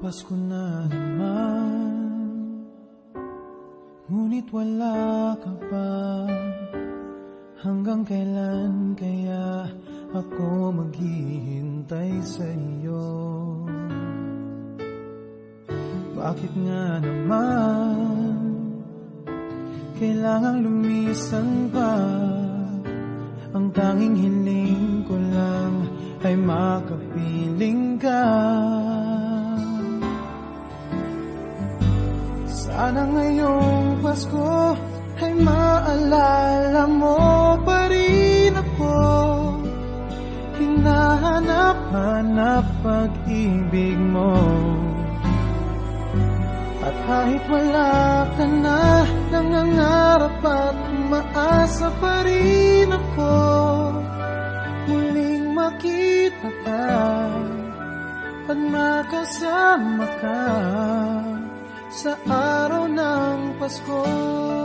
Pasko na naman. Ngunit wala ka pa. Hanggang kailan kaya ako maghihintay sa iyo? Bakit nga naman? Kailangang lumisan pa. Ang tanging hiling ko lang Ay makapiling ka Sana ngayong Pasko ay maalala mo pa rin ako. Hinahanap-hanap pag-ibig mo. At kahit wala ka na Nangangarap at umaasa pa rin ako. Muling makita ka At makasama ka Sa Pasko